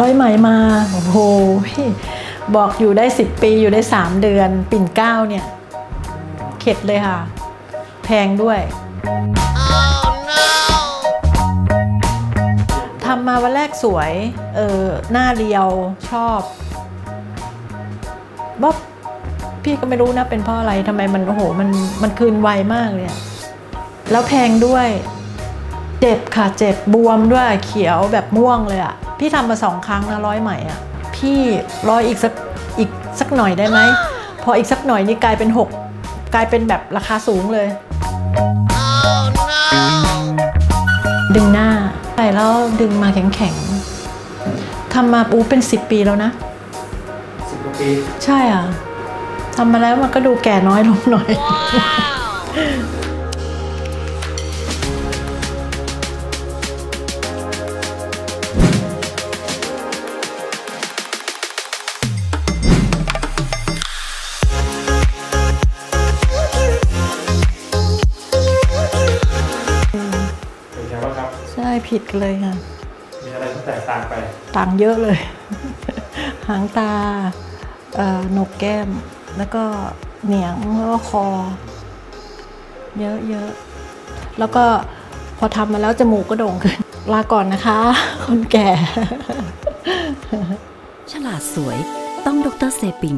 ร้อยไหมมาโอ้โหบอกอยู่ได้ 10 ปีอยู่ได้ 3 เดือน ปิ่นเก้าเนี่ย เข็ดเลยค่ะ แพงด้วยทำมาวันแรกสวย เออหน้าเรียวชอบบ๊อบพี่ก็ไม่รู้นะเป็นเพราะอะไรทำไมมันโอ้โหมันมันคืนไวมากเลยแล้วแพงด้วย เจ็บค่ะเจ็บบวมด้วยเขียวแบบม่วงเลยอะ พี่ทำมาสองครั้งนะร้อยใหม่อะพี่ร้อยอีกสักอีกสักหน่อยได้ไหมพออีกสักหน่อยนี่กลายเป็นหกกลายเป็นแบบราคาสูงเลยดึงหน้าใส่แล้วดึงมาแข็งๆทำมาปูเป็น 10 ปีแล้วนะสิบกว่าปีใช่อะทำมาแล้วมันก็ดูแก่น้อยลงหน่อยเใช่ผิดเลยค่ะ มีอะไรที่แตกต่างไป ต่างเยอะเลย หางตาเอ่อหนกแก้ม แล้วก็เหนียงแล้วก็คอ เยอะเยอะแล้วก็พอทำมาแล้วจมูกก็โด่งขึ้นลาก่อนนะคะ คนแก่ ฉลาดสวยต้องดรเซปิง